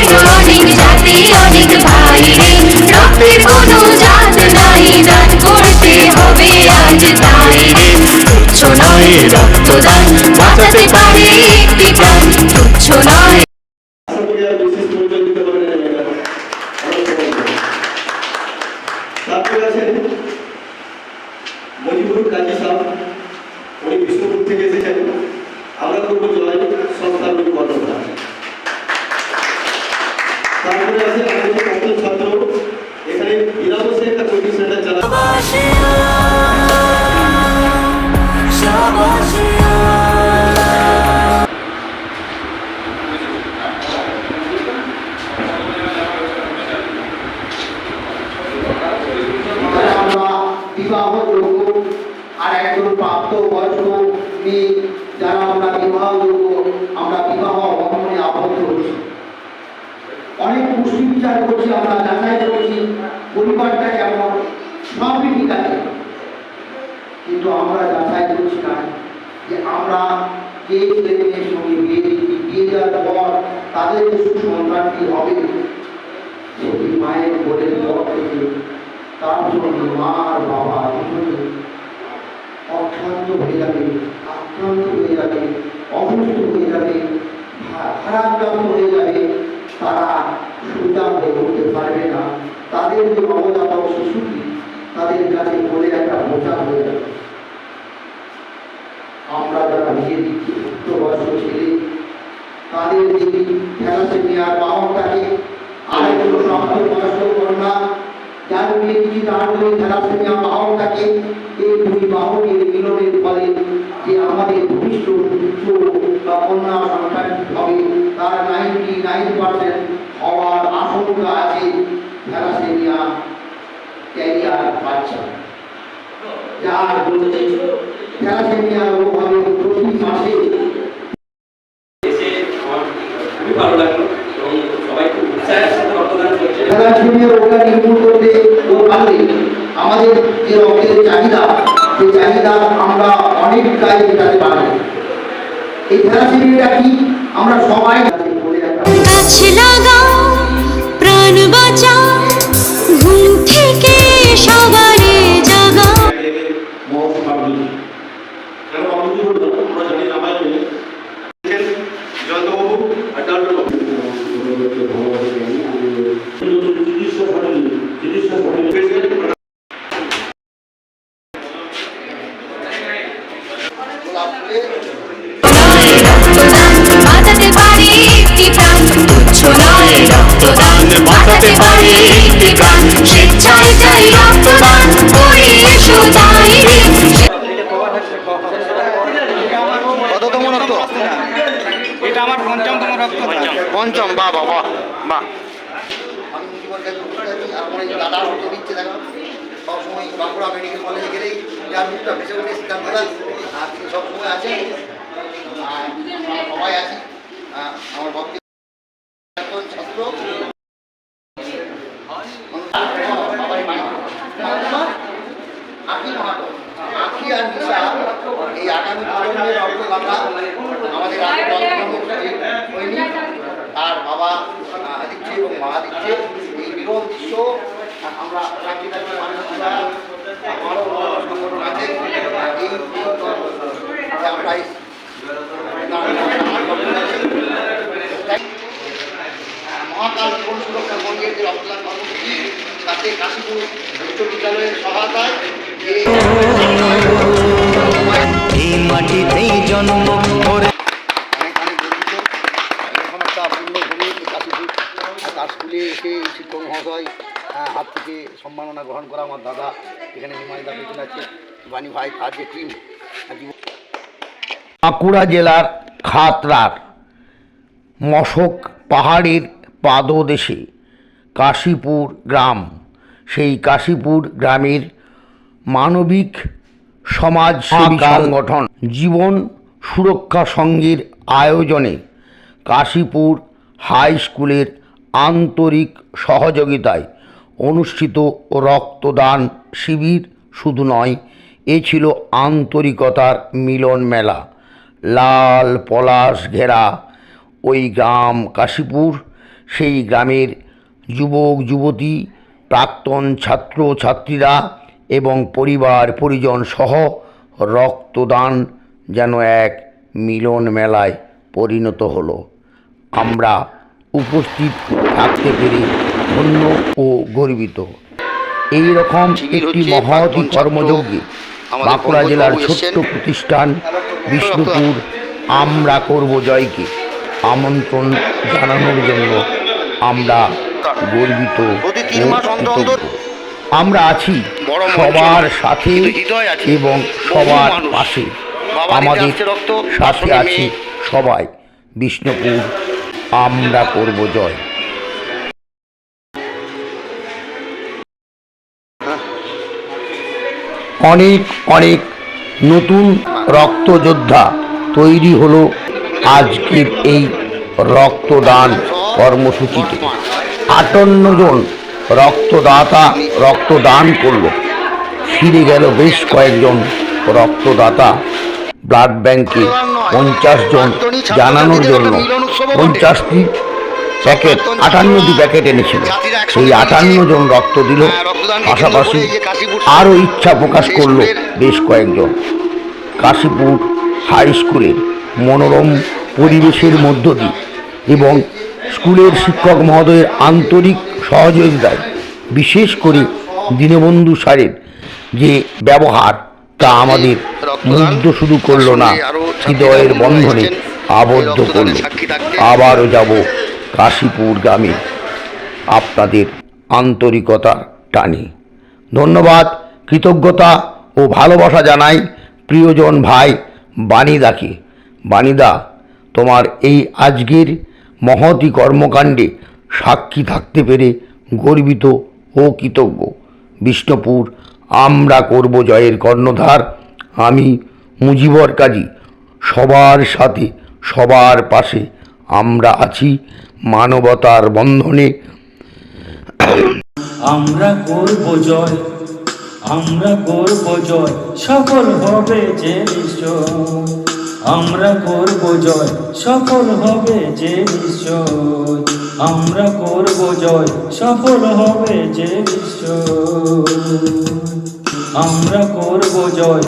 অনেক জাতি অনেক তুচ্ছ নয় রক্তদান বাঁচাতে পারে একটি প্রাণ। তুচ্ছ নয় করছি, আমরা যাচাই করছি, পরিবারটা কেমন, সবই ঠিক আছে। কিন্তু আমরা যাচাই করছি না যে আমরা যে ছেলে মেয়ের সঙ্গে বিয়ে দিচ্ছি বিয়ে দেওয়ার পর তাদের সুসন্তানটি হবে, সেটি মায়ের কোলের পর থেকে তার জন্য মা আর বাবা দুজনে অক্লান্ত হয়ে যাবে, আক্রান্ত হয়ে যাবে, অসুস্থ হয়ে যাবে ভারাক্রান্ত হয়ে যাবে। তারা হয়ে উঠতে পারবে না। তাদের যে নবজাতক শিশুটি তাদের কাছে বলে একটা বোঝা হয়ে যাবে আমরা যারা বিয়ে দিচ্ছি উচ্চবয়স্ক ছেলে, তাদের যদি থ্যালাসেমিয়ার বাহক থাকে আরেকজন প্রাপ্তবয়স্ক কন্যা, যার এই দুই পার্সেন্ট হওয়ার আশঙ্কা আছে থ্যালাসেমিয়া ক্যারিয়ার বাচ্চা যার জন্য থ্যালাসেমিয়া রোগ হবে প্রতি মাসে এসে আমার খুবই ভালো লাগল এবং সবাই খুব উৎসাহের সাথে রক্তদান করছে। থ্যালাসেমিয়া রোগটা নির্মূল করতে ও পারলে আমাদের যে রক্তের চাহিদা সেই চাহিদা আমরা অনেকটাই মেটাতে পারব। এই থ্যালাসেমিয়াটা কি? আমরা সবাই গাছ লাগাও প্রাণ বাঁচাও ঘুম থেকে সবারে জাগাও। মহৎ বাবুজি রক্তদান বাঁচাতে পারে একটি প্রাণ স্বেচ্ছায় চাই রক্তদান করে এসো তাই কততম রক্ত? এটা আমার পঞ্চমতম রক্ত। পঞ্চম বাহ বাহ বাহ বাহ। আমি মুজিবর কাছে বসে আছি। আর আমার এই দাদা রক্ত দিচ্ছে দেখো সবসময় বাঁকুড়া মেডিকেল কলেজে গেলেই যার মুখটা ভেসে উঠে সিদ্ধান্ত আর সবসময় আছেন সবাই আছি। আমার ভক্তি একজন ছাত্র বাবাই মাই আখি মাহাতো আখি আর নিশা এই আগামী প্রজন্মের রক্তদাতা আমাদের আগে হয়নি তার বাবা আহ, দিচ্ছে এবং মা দিচ্ছে এই বিরল দৃশ্য আমরা চাকরিদারি মানুষরা আমারও সংগঠন আছে এই আমরা এই- মহাকাল জীবন সুরক্ষা মন্দিরের যে রক্তদান কর্মসূচি তাতে কাশীপুর বিশ্ববিদ্যালয়ের সহায়তায় এই মাটিতেই জন্ম করে তার স্কুলে এসে শিক্ষক মহাশয় হাত থেকে সম্মাননা গ্রহণ করা আমার দাদা। এখানে নিমাইদা পেছনে আছে বাণী ভাই তার যে টিম বাঁকুড়া জেলার খাতরার মশক পাহাড়ের পাদদেশে কাশীপুর গ্রাম। সেই কাশীপুর গ্রামের মানবিক সমাজ সংগঠন জীবন সুরক্ষা সংঘের আয়োজনে কাশীপুর হাই স্কুলের আন্তরিক সহযোগিতায় অনুষ্ঠিত রক্তদান শিবির শুধু নয়, এ ছিল আন্তরিকতার মিলন মেলা। লাল পলাশ ঘেরা ওই গ্রাম কাশীপুর, সেই গ্রামের যুবক, যুবতী, প্রাক্তন ছাত্র, ছাত্রীরা এবং পরিবার, পরিজন সহ রক্তদান যেন এক মিলন মেলায় পরিণত হলো। আমরা উপস্থিত থাকতে পেরে ধন্য ও গর্বিত। এই রকম একটি মহতি কর্মযজ্ঞে বাঁকুড়া জেলার ছোট্ট প্রতিষ্ঠান বিষ্ণুপুর আমরা করব জয়কে। আমন্ত্রণ জানানোর জন্য আমরা গর্বিত। আমরা আছি সবার সাথে। এবং সবার পাশে। আমাদের সাথে আছে সবাই বিষ্ণুপুর আমরা করব জয়। অনেক অনেক নতুন রক্তযোদ্ধা তৈরি হলো আজকের এই রক্তদান কর্মসূচিতে। আটান্ন জন রক্তদাতা রক্তদান করল। ফিরে গেল বেশ কয়েকজন রক্তদাতা ব্লাড ব্যাংকে পঞ্চাশ জন জানানোর জন্য পঞ্চাশটি প্যাকেট আটান্নটি প্যাকেট এনেছিল। সেই আটান্ন জন রক্ত দিল। পাশাপাশি আরও ইচ্ছা প্রকাশ করল বেশ কয়েকজন। কাশীপুর হাই স্কুলের মনোরম পরিবেশের মধ্য দিয়ে এবং স্কুলের শিক্ষক মহোদয়ের আন্তরিক সহযোগিতায়, বিশেষ করে দীনবন্ধু স্যারের যে ব্যবহার তা আমাদের মুগ্ধ শুধু করল না, হৃদয়ের বন্ধনে আবদ্ধ করল। আবারও যাব কাশীপুর গ্রামে আপনাদের আন্তরিকতা টানে। ধন্যবাদ, কৃতজ্ঞতা ও ভালোবাসা জানাই প্রিয়জন ভাই বাণীদাকে বাণীদা তোমার এই আজকের মহতি কর্মকাণ্ডে সাক্ষী থাকতে পেরে গর্বিত ও কৃতজ্ঞ। বিষ্ণুপুর আমরা করব জয়ের কর্ণধার, আমি মুজিবর কাজী। সবার সাথে, সবার পাশে আমরা আছি মানবতার বন্ধনে। আমরা করব জয়, আমরা করব জয়, সফল হবে যে নিশ্চয় আমরা করব জয়, সফল হবে যে নিশ্চয় আমরা করব জয় সফল হবে যে বিশ্ব। আমরা করব জয়।